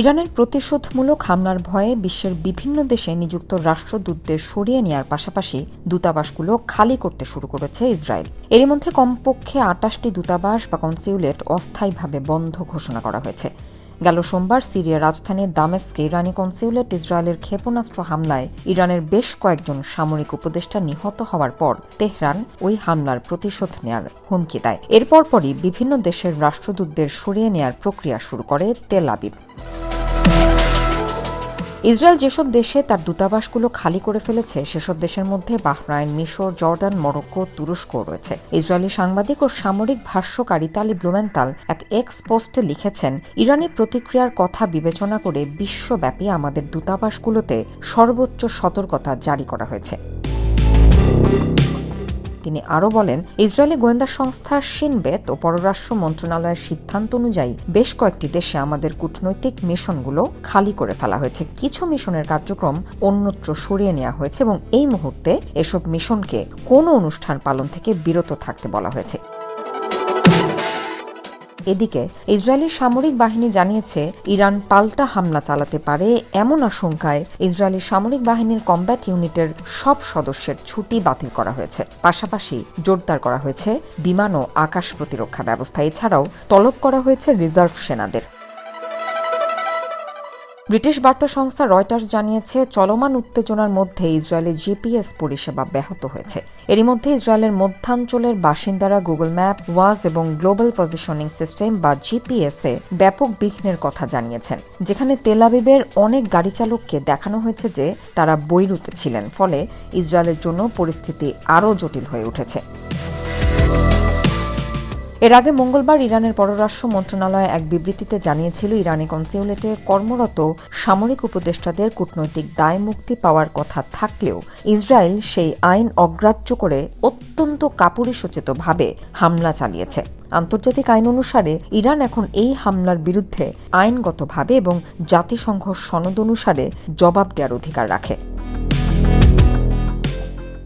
ইরানের প্রতিশোধমূলক হামলার ভয়ে বিশ্বের বিভিন্ন দেশে নিযুক্ত রাষ্ট্রদূতদের সরিয়ে নেওয়ার পাশাপাশি দূতাবাসগুলো খালি করতে শুরু করেছে ইসরায়েল। এরই মধ্যে কমপক্ষে আটাশটি দূতাবাস বা কনসিউলেট অস্থায়ীভাবে বন্ধ ঘোষণা করা হয়েছে। গেল সোমবার সিরিয়ার রাজধানী দামেস্কে ইরানি কনসিউলেট ইসরায়েলের ক্ষেপণাস্ত্র হামলায় ইরানের বেশ কয়েকজন সামরিক উপদেষ্টা নিহত হওয়ার পর তেহরান ওই হামলার প্রতিশোধ নেয়ার হুমকি দেয়। এরপর পরই বিভিন্ন দেশের রাষ্ট্রদূতদের সরিয়ে নেয়ার প্রক্রিয়া শুরু করে তেল আবিব। ইসরায়েল যেসব দেশে তার দূতাবাসগুলো খালি করে ফেলেছে, সেসব দেশের মধ্যে বাহরাইন, মিশর, জর্ডান, মরক্কো, তুরস্ক রয়েছে। ইসরায়েলি সাংবাদিক ও সামরিক ভাষ্যকার ইতালি ব্লুমেন্তাল এক এক্স পোস্টে লিখেছেন, ইরানি প্রতিক্রিয়ার কথা বিবেচনা করে বিশ্বব্যাপী আমাদের দূতাবাসগুলোতে সর্বোচ্চ সতর্কতা জারি করা হয়েছে। তিনি আরও বলেন, ইসরায়েলি গোয়েন্দা সংস্থা সিনবেত ও পররাষ্ট্র মন্ত্রণালয়ের সিদ্ধান্ত অনুযায়ী বেশ কয়েকটি দেশে আমাদের কূটনৈতিক মিশনগুলো খালি করে ফেলা হয়েছে। কিছু মিশনের কার্যক্রম অন্যত্র সরিয়ে নেওয়া হয়েছে এবং এই মুহূর্তে এসব মিশনকে কোনো অনুষ্ঠান পালন থেকে বিরত থাকতে বলা হয়েছে। এদিকে ইসরায়েলি সামরিক বাহিনী জানিয়েছে, ইরান পাল্টা হামলা চালাতে পারে এমন আশঙ্কায় ইসরায়েলি সামরিক বাহিনীর কমব্যাট ইউনিটের সব সদস্যের ছুটি বাতিল করা হয়েছে। পাশাপাশি জোরদার করা হয়েছে বিমান ও আকাশ প্রতিরক্ষা ব্যবস্থা। এছাড়াও তলব করা হয়েছে রিজার্ভ সেনাদের। ব্রিটিশ বার্তা সংস্থা রয়টার্স জানিয়েছে, চলমান উত্তেজনার মধ্যে ইসরায়েলের জিপিএস পরিষেবা ব্যাহত হয়েছে। এরই মধ্যে ইসরায়েলের মধ্যাঞ্চলের বাসিন্দারা গুগল ম্যাপ, ওয়াজ এবং গ্লোবাল পজিশনিং সিস্টেম বা জিপিএস এ ব্যাপক বিঘ্নের কথা জানিয়েছেন। যেখানে তেলাবিবের অনেক গাড়ি চালককে দেখানো হয়েছে যে তারা বৈরুতে ছিলেন, ফলে ইসরায়েলের জন্য পরিস্থিতি আরও জটিল হয়ে উঠেছে। এর আগে মঙ্গলবার ইরানের পররাষ্ট্র মন্ত্রণালয় এক বিবৃতিতে জানিয়েছিল, ইরানি কনসিউলেটে কর্মরত সামরিক উপদেষ্টাদের কূটনৈতিক দায় মুক্তি পাওয়ার কথা থাকলেও ইসরায়েল সেই আইন অগ্রাহ্য করে অত্যন্ত কাপুরুষোচিতভাবে হামলা চালিয়েছে। আন্তর্জাতিক আইন অনুসারে ইরান এখন এই হামলার বিরুদ্ধে আইনগতভাবে এবং জাতিসংঘ সনদ অনুসারে জবাব দেওয়ার অধিকার রাখে।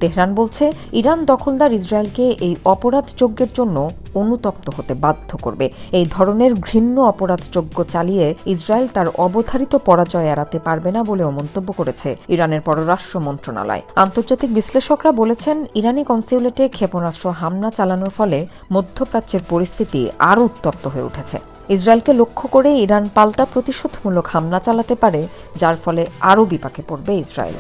তেহরান বলছে, ইরান দখলদার ইসরায়েলকে এই অপরাধযজ্ঞের জন্য অনুতপ্ত হতে বাধ্য করবে। এই ধরনের ঘৃণ্য অপরাধযজ্ঞ চালিয়ে ইসরায়েল তার অবধারিত পরাজয় এড়াতে পারবে না বলেও মন্তব্য করেছে ইরানের পররাষ্ট্র মন্ত্রণালয়। আন্তর্জাতিক বিশ্লেষকরা বলেছেন, ইরানি কনসিউলেটে ক্ষেপণাস্ত্র হামলা চালানোর ফলে মধ্যপ্রাচ্যের পরিস্থিতি আরও উত্তপ্ত হয়ে উঠেছে। ইসরায়েলকে লক্ষ্য করে ইরান পাল্টা প্রতিশোধমূলক হামলা চালাতে পারে, যার ফলে আরও বিপাকে পড়বে ইসরায়েল।